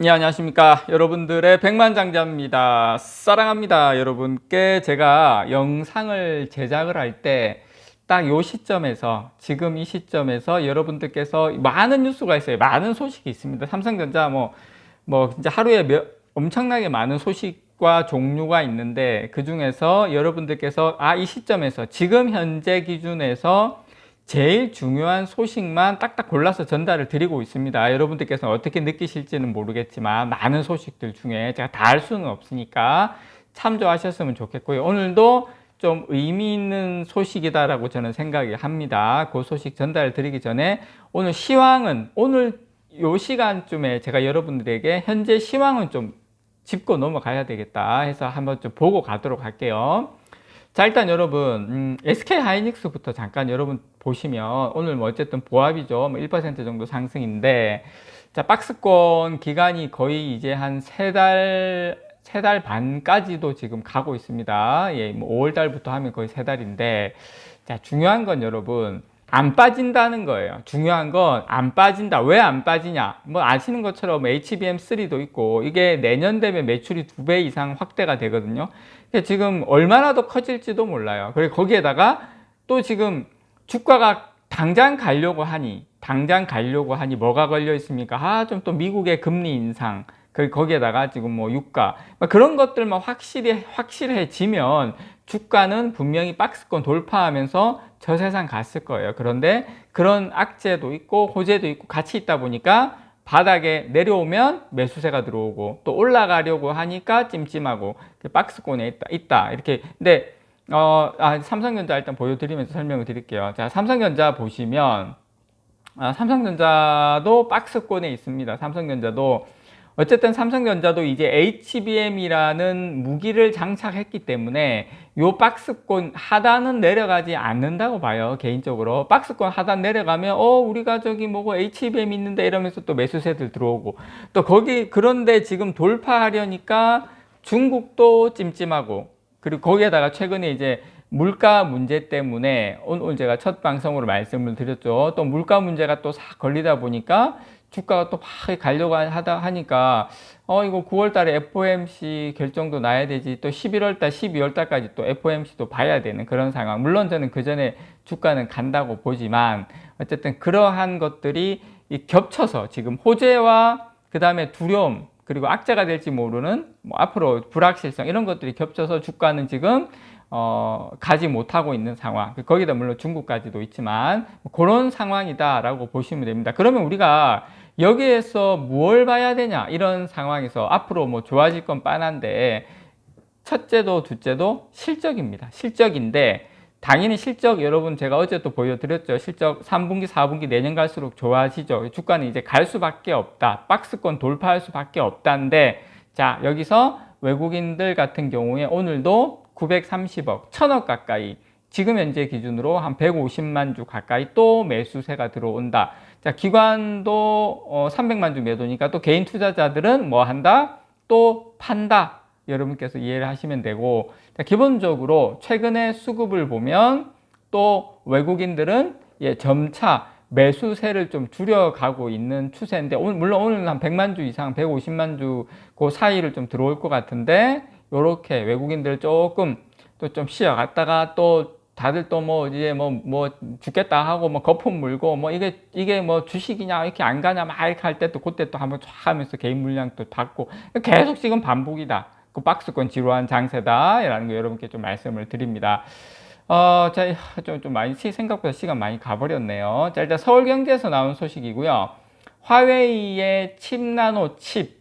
예, 안녕하십니까. 여러분들의 백만장자입니다. 사랑합니다. 여러분께 제가 영상을 제작을 할 때딱요 시점에서, 지금 이 시점에서 여러분들께서 많은 뉴스가 있어요. 많은 소식이 있습니다. 삼성전자 뭐, 뭐, 진짜 하루에 몇, 엄청나게 많은 소식과 종류가 있는데 그 중에서 여러분들께서 아, 이 시점에서 지금 현재 기준에서 제일 중요한 소식만 딱딱 골라서 전달을 드리고 있습니다. 여러분들께서 어떻게 느끼실지는 모르겠지만 많은 소식들 중에 제가 다 할 수는 없으니까 참조하셨으면 좋겠고요. 오늘도 좀 의미 있는 소식이다라고 저는 생각이 합니다. 그 소식 전달 드리기 전에 오늘 시황은 오늘 요 시간쯤에 제가 여러분들에게 현재 시황은 좀 짚고 넘어가야 되겠다 해서 한번 좀 보고 가도록 할게요. 자 일단 여러분 음, SK 하이닉스부터 잠깐 여러분 보시면 오늘 뭐 어쨌든 보합이죠 뭐 1% 정도 상승인데 자 박스권 기간이 거의 이제 한 세 달 세 달 반까지도 지금 가고 있습니다 예 뭐 5월 달부터 하면 거의 세 달인데 자 중요한 건 여러분 안 빠진다는 거예요. 중요한 건 안 빠진다. 왜 안 빠지냐? 뭐 아시는 것처럼 HBM3도 있고 이게 내년 되면 매출이 두 배 이상 확대가 되거든요. 지금 얼마나 더 커질지도 몰라요. 그리고 거기에다가 또 지금 주가가 당장 가려고 하니 당장 가려고 하니 뭐가 걸려 있습니까? 아, 좀 또 미국의 금리 인상. 그 거기에다가 지금 뭐 유가 뭐 그런 것들만 확실히 확실해지면 주가는 분명히 박스권 돌파하면서 저 세상 갔을 거예요. 그런데 그런 악재도 있고 호재도 있고 같이 있다 보니까 바닥에 내려오면 매수세가 들어오고 또 올라가려고 하니까 찜찜하고 박스권에 있다, 있다 이렇게 근데 어, 아, 삼성전자 일단 보여드리면서 설명을 드릴게요. 자, 삼성전자 보시면 아, 삼성전자도 박스권에 있습니다. 삼성전자도 어쨌든 삼성전자도 이제 HBM이라는 무기를 장착했기 때문에 요 박스권 하단은 내려가지 않는다고 봐요 개인적으로 박스권 하단 내려가면 어 우리가 저기 뭐고 HBM 있는데 이러면서 또 매수세들 들어오고 또 거기 그런데 지금 돌파하려니까 중국도 찜찜하고 그리고 거기에다가 최근에 이제 물가 문제 때문에 오늘 제가 첫 방송으로 말씀을 드렸죠. 또 물가 문제가 또 싹 걸리다 보니까 주가가 또 막 가려고 하다 하니까 어 이거 9월 달에 FOMC 결정도 나야 되지. 또 11월 달 12월 달까지 또 FOMC도 봐야 되는 그런 상황. 물론 저는 그 전에 주가는 간다고 보지만 어쨌든 그러한 것들이 겹쳐서 지금 호재와 그 다음에 두려움 그리고 악재가 될지 모르는 뭐 앞으로 불확실성 이런 것들이 겹쳐서 주가는 지금 어, 가지 못하고 있는 상황. 거기다 물론 중국까지도 있지만 그런 상황이다라고 보시면 됩니다. 그러면 우리가 여기에서 무엇을 봐야 되냐 이런 상황에서 앞으로 뭐 좋아질 건 뻔한데 첫째도 둘째도 실적입니다. 실적인데 당연히 실적 여러분 제가 어제 또 보여드렸죠. 실적 3분기, 4분기 내년 갈수록 좋아지죠. 주가는 이제 갈 수밖에 없다. 박스권 돌파할 수밖에 없다인데 자 여기서 외국인들 같은 경우에 오늘도 930억, 1000억 가까이 지금 현재 기준으로 한 150만 주 가까이 또 매수세가 들어온다. 자, 기관도 어, 300만 주 매도니까 또 개인 투자자들은 뭐 한다? 또 판다. 여러분께서 이해를 하시면 되고 자, 기본적으로 최근에 수급을 보면 또 외국인들은 예, 점차 매수세를 좀 줄여가고 있는 추세인데 오늘 물론 오늘 한 100만 주 이상 150만 주 그 사이를 좀 들어올 것 같은데 요렇게 외국인들 조금 또 좀 쉬어갔다가 또 다들 또 뭐 이제 뭐뭐 죽겠다 하고 뭐 거품 물고 뭐 이게 이게 뭐 주식이냐 이렇게 안 가냐 막 이렇게 할 때 또 그때 또 한번 쫙 하면서 개인 물량 또 받고 계속 지금 반복이다. 그 박스권 지루한 장세다라는 거 여러분께 좀 말씀을 드립니다. 어, 자, 좀, 좀 많이, 생각보다 시간 많이 가버렸네요. 자, 일단 서울경제에서 나온 소식이고요. 화웨이의 칩나노 칩,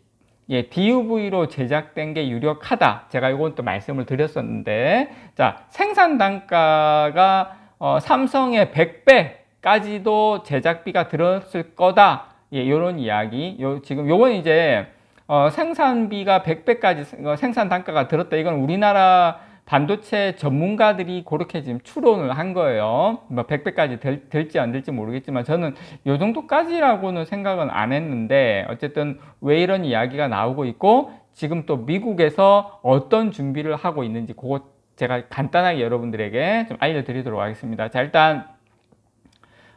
예, DUV로 제작된 게 유력하다. 제가 이건 또 말씀을 드렸었는데, 자, 생산 단가가 어, 삼성의 100배까지도 제작비가 들었을 거다. 예, 요런 이야기. 요, 지금 요건 이제 어, 생산비가 100배까지 어, 생산 단가가 들었다. 이건 우리나라 반도체 전문가들이 그렇게 지금 추론을 한 거예요. 뭐 100배까지 될, 될지 안 될지 모르겠지만 저는 요 정도까지라고는 생각은 안 했는데 어쨌든 왜 이런 이야기가 나오고 있고 지금 또 미국에서 어떤 준비를 하고 있는지 그거 제가 간단하게 여러분들에게 좀 알려드리도록 하겠습니다. 자 일단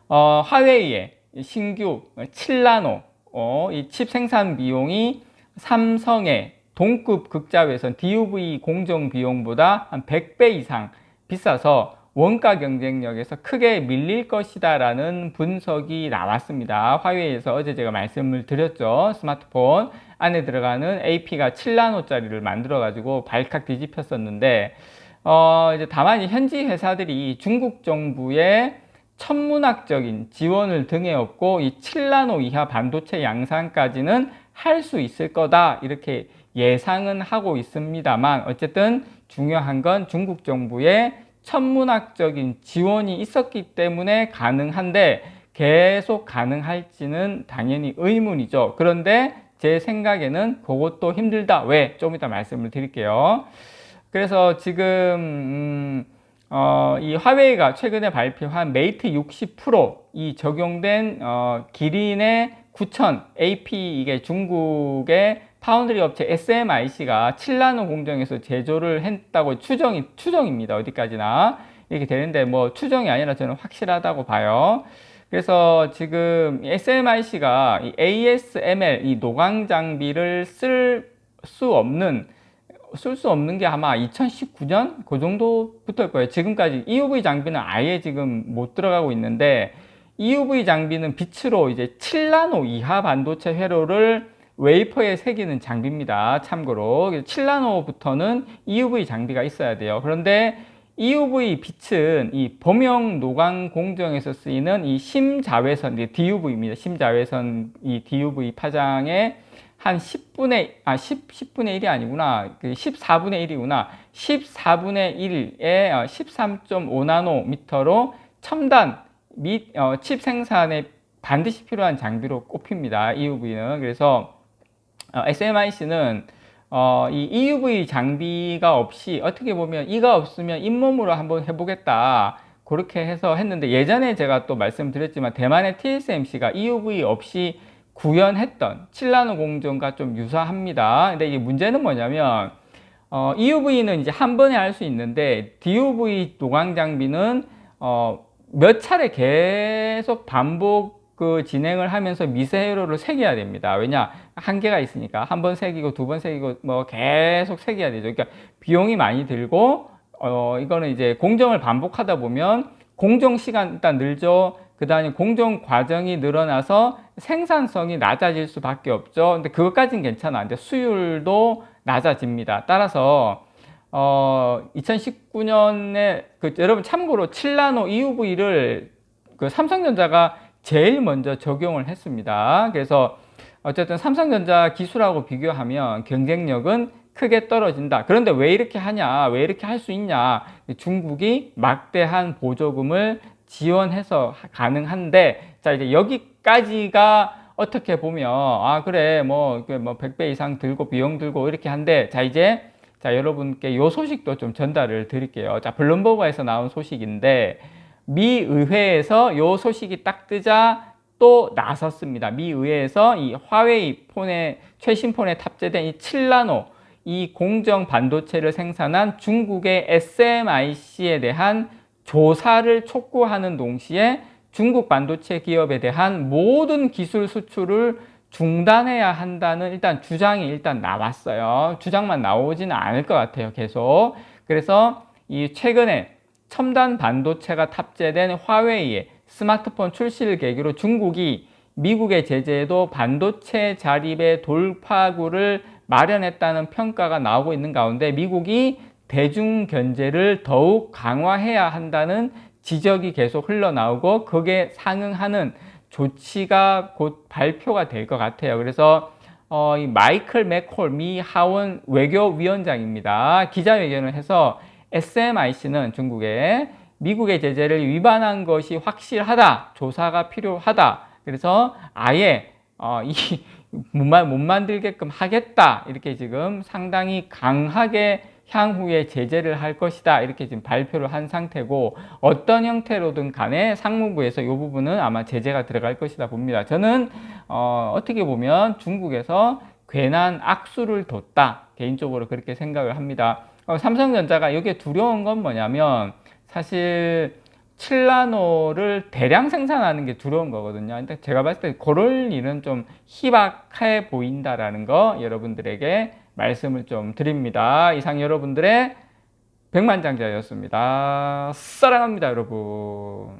어, 하웨이의 신규 7나노 어, 이 칩 생산 비용이 삼성의 동급 극자회선 DUV 공정 비용보다 한 100배 이상 비싸서 원가 경쟁력에서 크게 밀릴 것이다 라는 분석이 나왔습니다. 화웨이에서 어제 제가 말씀을 드렸죠. 스마트폰 안에 들어가는 AP가 7나노짜리를 만들어 가지고 발칵 뒤집혔었는데 어 이제 다만 현지 회사들이 중국 정부의 천문학적인 지원을 등에 업고 이 7나노 이하 반도체 양산까지는 할 수 있을 거다 이렇게 예상은 하고 있습니다만 어쨌든 중요한 건 중국 정부의 천문학적인 지원이 있었기 때문에 가능한데 계속 가능할지는 당연히 의문이죠. 그런데 제 생각에는 그것도 힘들다. 왜? 좀 이따 말씀을 드릴게요. 그래서 지금 음, 어, 이 화웨이가 최근에 발표한 메이트 60 프로 이 적용된 어, 기린의 9000 AP 이게 중국의 파운드리 업체 SMIC가 7나노 공정에서 제조를 했다고 추정이 추정입니다. 어디까지나 이렇게 되는데 뭐 추정이 아니라 저는 확실하다고 봐요. 그래서 지금 SMIC가 이 ASML 이 노광 장비를 쓸 수 없는 쓸 수 없는 게 아마 2019년 그 정도부터일 거예요. 지금까지 EUV 장비는 아예 지금 못 들어가고 있는데 EUV 장비는 빛으로 이제 7나노 이하 반도체 회로를 웨이퍼에 새기는 장비입니다. 참고로 7나노부터는 EUV 장비가 있어야 돼요. 그런데 EUV 빛은 이 범용 노광 공정에서 쓰이는 이 심자외선, DUV입니다. 심자외선 이 DUV 파장의 한 10분의, 아, 10, 10분의 1이 아니구나. 14분의 그 1이구나. 14분의 1에 13.5나노미터로 첨단 및, 어, 칩 생산에 반드시 필요한 장비로 꼽힙니다. EUV는. 그래서 어, SMIC는 어, 이 EUV 장비가 없이 어떻게 보면 이가 없으면 잇몸으로 한번 해보겠다. 그렇게 해서 했는데 예전에 제가 또 말씀드렸지만 대만의 TSMC가 EUV 없이 구현했던 7나노 공정과 좀 유사합니다. 근데 이게 문제는 뭐냐면 어, EUV는 이제 한 번에 할 수 있는데 DUV 노광 장비는 어, 몇 차례 계속 반복 그 진행을 하면서 미세 회로를 새겨야 됩니다. 왜냐 한계가 있으니까 한 번 새기고 두 번 새기고 뭐 계속 새겨야 되죠. 그러니까 비용이 많이 들고 어 이거는 이제 공정을 반복하다 보면 공정 시간 일단 늘죠. 그 다음에 공정 과정이 늘어나서 생산성이 낮아질 수밖에 없죠. 근데 그것까지는 괜찮아. 근데 수율도 낮아집니다. 따라서 어 2019년에 그 여러분 참고로 7나노 EUV를 그 삼성전자가 제일 먼저 적용을 했습니다. 그래서 어쨌든 삼성전자 기술하고 비교하면 경쟁력은 크게 떨어진다. 그런데 왜 이렇게 하냐? 왜 이렇게 할 수 있냐? 중국이 막대한 보조금을 지원해서 가능한데, 자, 이제 여기까지가 어떻게 보면, 아, 그래, 뭐, 뭐, 100배 이상 들고 비용 들고 이렇게 한데, 자, 이제, 자, 여러분께 요 소식도 좀 전달을 드릴게요. 자, 블룸버그에서 나온 소식인데, 미 의회에서 요 소식이 딱 뜨자 또 나섰습니다. 미 의회에서 이 화웨이 폰에 최신 폰에 탑재된 이 7나노 이 공정 반도체를 생산한 중국의 SMIC에 대한 조사를 촉구하는 동시에 중국 반도체 기업에 대한 모든 기술 수출을 중단해야 한다는 일단 주장이 일단 나왔어요. 주장만 나오지는 않을 것 같아요. 계속. 그래서 이 최근에 첨단 반도체가 탑재된 화웨이의 스마트폰 출시를 계기로 중국이 미국의 제재에도 반도체 자립의 돌파구를 마련했다는 평가가 나오고 있는 가운데 미국이 대중 견제를 더욱 강화해야 한다는 지적이 계속 흘러나오고 그게 상응하는 조치가 곧 발표가 될 것 같아요. 그래서 어, 이 마이클 맥콜 미 하원 외교위원장입니다. 기자회견을 해서 SMIC는 중국에 미국의 제재를 위반한 것이 확실하다. 조사가 필요하다. 그래서 아예 어, 이 못 만들게끔 하겠다. 이렇게 지금 상당히 강하게 향후에 제재를 할 것이다. 이렇게 지금 발표를 한 상태고 어떤 형태로든 간에 상무부에서 이 부분은 아마 제재가 들어갈 것이다 봅니다. 저는 어, 어떻게 보면 중국에서 괜한 악수를 뒀다. 개인적으로 그렇게 생각을 합니다. 어, 삼성전자가 여기에 두려운 건 뭐냐면 사실 7나노를 대량 생산하는 게 두려운 거거든요. 근데 제가 봤을 때 그럴 일은 좀 희박해 보인다라는 거 여러분들에게 말씀을 좀 드립니다. 이상 여러분들의 백만장자였습니다. 사랑합니다, 여러분.